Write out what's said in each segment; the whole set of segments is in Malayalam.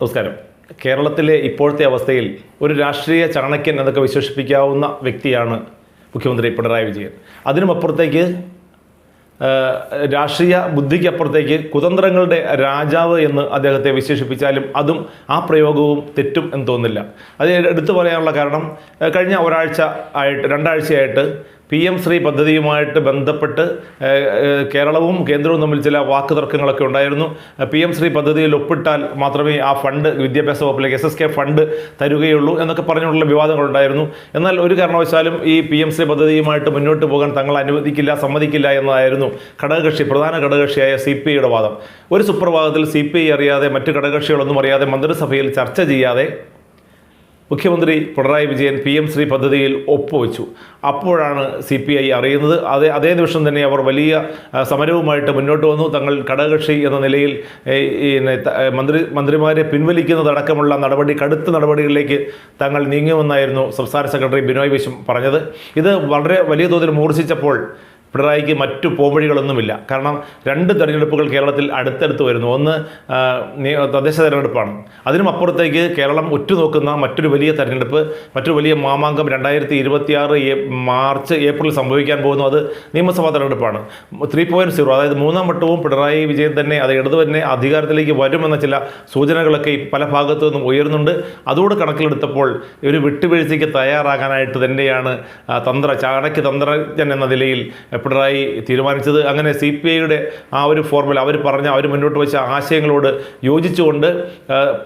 നമസ്കാരം. കേരളത്തിലെ ഇപ്പോഴത്തെ അവസ്ഥയിൽ ഒരു രാഷ്ട്രീയ ചാണക്യൻ എന്നൊക്കെ വിശേഷിപ്പിക്കാവുന്ന വ്യക്തിയാണ് മുഖ്യമന്ത്രി പിണറായി വിജയൻ. അതിനുമപ്പുറത്തേക്ക് രാഷ്ട്രീയ ബുദ്ധിക്കപ്പുറത്തേക്ക് കുതന്ത്രങ്ങളുടെ രാജാവ് എന്ന് അദ്ദേഹത്തെ വിശേഷിപ്പിച്ചാലും അതും ആ പ്രയോഗവും തെറ്റും എന്ന് തോന്നുന്നില്ല അത് എടുത്തു പറയാനുള്ള കാരണം കഴിഞ്ഞ ഒരാഴ്ച ആയിട്ട് രണ്ടാഴ്ചയായിട്ട് പി എം ശ്രീ പദ്ധതിയുമായിട്ട് ബന്ധപ്പെട്ട് കേരളവും കേന്ദ്രവും തമ്മിൽ ചില വാക്ക് തർക്കങ്ങളൊക്കെ ഉണ്ടായിരുന്നു. പി എം ശ്രീ പദ്ധതിയിൽ ഒപ്പിട്ടാൽ മാത്രമേ ആ ഫണ്ട് വിദ്യാഭ്യാസ വകുപ്പിലേക്ക് എസ് എസ് കെ ഫണ്ട് തരുകയുള്ളൂ എന്നൊക്കെ പറഞ്ഞുകൊണ്ടുള്ള വിവാദങ്ങളുണ്ടായിരുന്നു എന്നാൽ ഒരു കാരണവശാലും ഈ പി എം ശ്രീ പദ്ധതിയുമായിട്ട് മുന്നോട്ട് പോകാൻ തങ്ങൾ അനുവദിക്കില്ല സമ്മതിക്കില്ല എന്നതായിരുന്നു ഘടകകക്ഷി പ്രധാന ഘടകകക്ഷിയായ സി പി ഐയുടെ വാദം. ഒരു സുപ്രഭാതത്തിൽ സി പി ഐ അറിയാതെ മറ്റ് ഘടകകക്ഷികളൊന്നും അറിയാതെ മന്ത്രിസഭയിൽ ചർച്ച ചെയ്യാതെ മുഖ്യമന്ത്രി പിണറായി വിജയൻ പി എം ശ്രീ പദ്ധതിയിൽ ഒപ്പുവെച്ചു. അപ്പോഴാണ് സി പി ഐ അറിയുന്നത്. അതേ അതേ നിമിഷം തന്നെ അവർ വലിയ സമരവുമായിട്ട് മുന്നോട്ട് വന്നു. തങ്ങൾ ഘടകകക്ഷി എന്ന നിലയിൽ മന്ത്രി മന്ത്രിമാരെ പിൻവലിക്കുന്നതടക്കമുള്ള നടപടി കടുത്ത നടപടികളിലേക്ക് തങ്ങൾ നീങ്ങുമെന്നായിരുന്നു സംസ്ഥാന സെക്രട്ടറി ബിനോയ് വിശ്വം പറഞ്ഞത്. ഇത് വളരെ വലിയ തോതിൽ മൂർച്ഛിച്ചപ്പോൾ പിണറായിക്ക് മറ്റു പോവഴികളൊന്നുമില്ല. കാരണം രണ്ട് തെരഞ്ഞെടുപ്പുകൾ കേരളത്തിൽ അടുത്തടുത്ത് വരുന്നു. ഒന്ന് തദ്ദേശ തെരഞ്ഞെടുപ്പാണ്. അതിനും അപ്പുറത്തേക്ക് കേരളം ഉറ്റുനോക്കുന്ന മറ്റൊരു വലിയ തെരഞ്ഞെടുപ്പ് മറ്റൊരു വലിയ മാമാങ്കം രണ്ടായിരത്തി ഇരുപത്തിയാറ് മാർച്ച് ഏപ്രിൽ സംഭവിക്കാൻ പോകുന്നു. അത് നിയമസഭാ തെരഞ്ഞെടുപ്പാണ്. ത്രീ പോയിന്റ് സീറോ അതായത് മൂന്നാം വട്ടവും പിണറായി വിജയൻ തന്നെ അത് ഇടതു തന്നെ അധികാരത്തിലേക്ക് വരുമെന്ന ചില സൂചനകളൊക്കെ പല ഭാഗത്തു നിന്നും ഉയരുന്നുണ്ട്. അതോട് കണക്കിലെടുത്തപ്പോൾ ഒരു വിട്ടുവീഴ്ചയ്ക്ക് തയ്യാറാകാനായിട്ട് തന്നെയാണ് തന്ത്ര ചാണക്യ തന്ത്രജ്ഞൻ എന്ന നിലയിൽ പിണറായി തീരുമാനിച്ചത്. അങ്ങനെ സി പി ഐയുടെ ആ ഒരു ഫോർമുല അവർ പറഞ്ഞ അവർ മുന്നോട്ട് വെച്ച ആശയങ്ങളോട് യോജിച്ചുകൊണ്ട്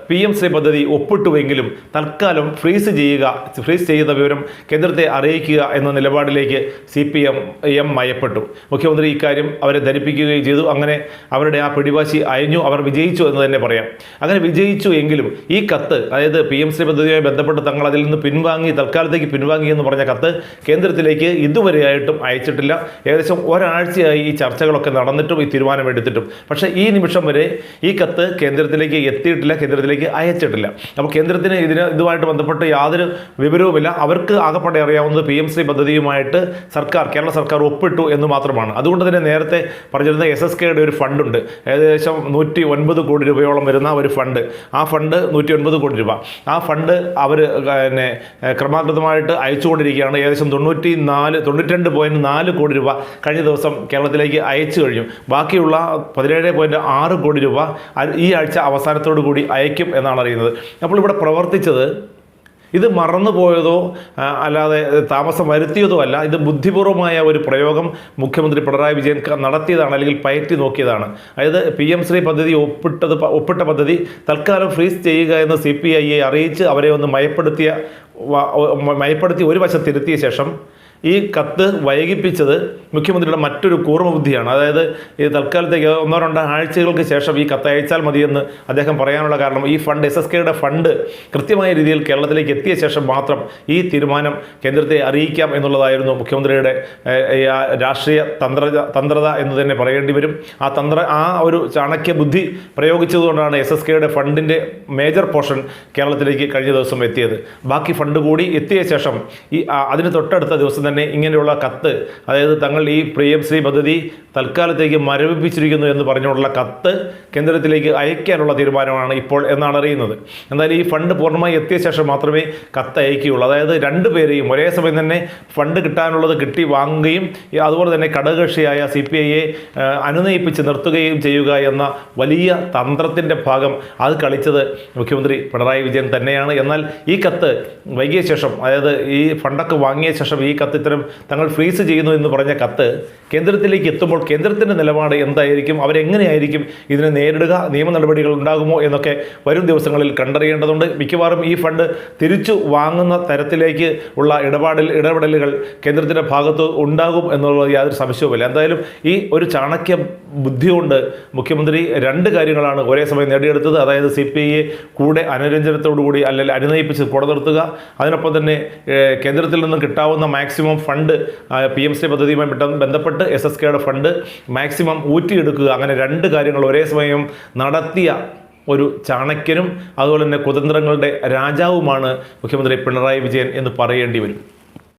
പി എം ശ്രീ പദ്ധതി ഒപ്പിട്ടുവെങ്കിലും തൽക്കാലം ഫ്രീസ് ചെയ്യുക ഫ്രീസ് ചെയ്ത വിവരം കേന്ദ്രത്തെ അറിയിക്കുക എന്ന നിലപാടിലേക്ക് സി പി എം എം മയപ്പെട്ടു. മുഖ്യമന്ത്രി ഇക്കാര്യം അവരെ ധരിപ്പിക്കുകയും ചെയ്തു. അങ്ങനെ അവരുടെ ആ പിടിവാശി അയഞ്ഞു. അവർ വിജയിച്ചു എന്ന് തന്നെ പറയാം. അങ്ങനെ വിജയിച്ചു എങ്കിലും ഈ കത്ത് അതായത് പി എം ശ്രീ പദ്ധതിയുമായി ബന്ധപ്പെട്ട് തങ്ങൾ അതിൽ നിന്ന് പിൻവാങ്ങി തൽക്കാലത്തേക്ക് പിൻവാങ്ങി എന്ന് പറഞ്ഞ കത്ത് കേന്ദ്രത്തിലേക്ക് ഇതുവരെയായിട്ടും അയച്ചിട്ടില്ല. ഏകദേശം ഒരാഴ്ചയായി ഈ ചർച്ചകളൊക്കെ നടന്നിട്ടും ഈ തീരുമാനം എടുത്തിട്ടും. പക്ഷേ ഈ നിമിഷം വരെ ഈ കത്ത് കേന്ദ്രത്തിലേക്ക് എത്തിയിട്ടില്ല കേന്ദ്രത്തിലേക്ക് അയച്ചിട്ടില്ല. അപ്പോൾ കേന്ദ്രത്തിന് ഇതിന് ഇതുമായിട്ട് ബന്ധപ്പെട്ട് യാതൊരു വിവരവുമില്ല. അവർക്ക് ആകെപ്പാടെ അറിയാവുന്നത് പി എം ശ്രീ പദ്ധതിയുമായിട്ട് സർക്കാർ കേരള സർക്കാർ ഒപ്പിട്ടു എന്ന് മാത്രമാണ്. അതുകൊണ്ട് തന്നെ നേരത്തെ പറഞ്ഞിരുന്ന എസ് എസ് കെയുടെ ഒരു ഫണ്ടുണ്ട്. ഏകദേശം നൂറ്റി ഒൻപത് കോടി രൂപയോളം വരുന്ന ഒരു ഫണ്ട്. ആ ഫണ്ട് നൂറ്റി ഒൻപത് കോടി രൂപ. ആ ഫണ്ട് അവർ പിന്നെ ക്രമാകൃതമായിട്ട് അയച്ചുകൊണ്ടിരിക്കുകയാണ്. ഏകദേശം തൊണ്ണൂറ്റി നാല് തൊണ്ണൂറ്റി രണ്ട് പോയിന്റ് നാല് കോടി രൂപ കഴിഞ്ഞ ദിവസം കേരളത്തിലേക്ക് അയച്ചു കഴിഞ്ഞു. ബാക്കിയുള്ള പതിനേഴ് പോയിന്റ് ആറ് കോടി രൂപ ഈ ആഴ്ച അവസാനത്തോടു കൂടി അയക്കും എന്നാണ് അറിയുന്നത്. അപ്പോൾ ഇവിടെ പ്രവർത്തിച്ചത് ഇത് മറന്നുപോയതോ അല്ലാതെ താമസം വരുത്തിയതോ അല്ല. ഇത് ബുദ്ധിപൂർവമായ ഒരു പ്രയോഗം മുഖ്യമന്ത്രി പിണറായി വിജയൻ നടത്തിയതാണ് അല്ലെങ്കിൽ പയറ്റി നോക്കിയതാണ്. അതായത് പി എം ശ്രീ പദ്ധതി ഒപ്പിട്ടത് ഒപ്പിട്ട പദ്ധതി തൽക്കാലം ഫ്രീസ് ചെയ്യുക എന്ന് സി പി ഐയെ അറിയിച്ച് അവരെ ഒന്ന് മയപ്പെടുത്തിയ മയപ്പെടുത്തി ഒരു വശത്തിരുത്തിയ ശേഷം ഈ കത്ത് വൈകിപ്പിച്ചത് മുഖ്യമന്ത്രിയുടെ മറ്റൊരു കൂർമ്മബുദ്ധിയാണ്. അതായത് ഈ തൽക്കാലത്തേക്ക് ഒന്നോ രണ്ടോ ആഴ്ചകൾക്ക് ശേഷം ഈ കത്ത് അയച്ചാൽ മതിയെന്ന് അദ്ദേഹം പറയാനുള്ള കാരണം ഈ ഫണ്ട് എസ് എസ് കെയുടെ ഫണ്ട് കൃത്യമായ രീതിയിൽ കേരളത്തിലേക്ക് എത്തിയ ശേഷം മാത്രം ഈ തീരുമാനം കേന്ദ്രത്തെ അറിയിക്കാം എന്നുള്ളതായിരുന്നു മുഖ്യമന്ത്രിയുടെ രാഷ്ട്രീയ തന്ത്ര തന്ത്രത എന്ന് തന്നെ പറയേണ്ടി വരും. ആ തന്ത്ര ആ ഒരു ചാണക്യ ബുദ്ധി പ്രയോഗിച്ചതുകൊണ്ടാണ് എസ് എസ് കെയുടെ ഫണ്ടിന്റെ മേജർ പോർഷൻ കേരളത്തിലേക്ക് കഴിഞ്ഞ ദിവസം എത്തിയത്. ബാക്കി ഫണ്ട് കൂടി എത്തിയ ശേഷം ഈ അതിന് തൊട്ടടുത്ത ദിവസം തന്നെ ഇങ്ങനെയുള്ള കത്ത് അതായത് തങ്ങൾ ഈ പി ശ്രീ പദ്ധതി തൽക്കാലത്തേക്ക് മരവിപ്പിച്ചിരിക്കുന്നു എന്ന് പറഞ്ഞുകൊണ്ടുള്ള കത്ത് കേന്ദ്രത്തിലേക്ക് അയക്കാനുള്ള തീരുമാനമാണ് ഇപ്പോൾ എന്നാണ് അറിയുന്നത്. എന്നാൽ ഈ ഫണ്ട് പൂർണമായി എത്തിയ ശേഷം മാത്രമേ കത്ത് അയക്കുകയുള്ളൂ. അതായത് രണ്ടുപേരെയും ഒരേ സമയം തന്നെ ഫണ്ട് കിട്ടാനുള്ളത് കിട്ടി വാങ്ങുകയും അതുപോലെ തന്നെ ഘടകകക്ഷിയായ സി പി ഐയെ അനുനയിപ്പിച്ച് നിർത്തുകയും ചെയ്യുക എന്ന വലിയ തന്ത്രത്തിന്റെ ഭാഗം അത് കളിച്ചത് മുഖ്യമന്ത്രി പിണറായി വിജയൻ തന്നെയാണ്. എന്നാൽ ഈ കത്ത് വൈകിയ ശേഷം അതായത് ഈ ഫണ്ടൊക്കെ വാങ്ങിയ ശേഷം ഈ കത്ത് ഇത്തരം തങ്ങൾ ഫ്രീസ് ചെയ്യുന്നു എന്ന് പറഞ്ഞ കത്ത് കേന്ദ്രത്തിലേക്ക് എത്തുമ്പോൾ കേന്ദ്രത്തിന്റെ നിലപാട് എന്തായിരിക്കും? അവരെങ്ങനെയായിരിക്കും ഇതിനെ നേരിടുക? നിയമ നടപടികൾ ഉണ്ടാകുമോ എന്നൊക്കെ വരും ദിവസങ്ങളിൽ കണ്ടറിയേണ്ടതുണ്ട്. മിക്കവാറും ഈ ഫണ്ട് തിരിച്ചു വാങ്ങുന്ന തരത്തിലേക്ക് ഉള്ള ഇടപാടിൽ ഇടപെടലുകൾ കേന്ദ്രത്തിന്റെ ഭാഗത്ത് ഉണ്ടാകും എന്നുള്ളത് യാതൊരു സംശയവുമില്ല. എന്തായാലും ഈ ഒരു ചാണക്യ ബുദ്ധി കൊണ്ട് മുഖ്യമന്ത്രി രണ്ട് കാര്യങ്ങളാണ് ഒരേ സമയം നേടിയെടുത്തത്. അതായത് സി പി ഐയെ കൂടെ അനുരഞ്ജനത്തോടുകൂടി അല്ലെങ്കിൽ അനുനയിപ്പിച്ച് കൂടെ നിർത്തുക. അതിനൊപ്പം തന്നെ കേന്ദ്രത്തിൽ നിന്ന് കിട്ടാവുന്ന maximum fund P M C പദ്ധതിയുമായി ബന്ധപ്പെട്ട് എസ് എസ് കെയുടെ ഫണ്ട് മാക്സിമം ഊറ്റിയെടുക്കുക. അങ്ങനെ രണ്ട് കാര്യങ്ങൾ ഒരേ സമയം നടത്തിയ ഒരു ചാണക്യനും അതുപോലെ തന്നെ കുതന്ത്രങ്ങളുടെ രാജാവുമാണ് മുഖ്യമന്ത്രി പിണറായി വിജയൻ എന്ന് പറയേണ്ടി വരും.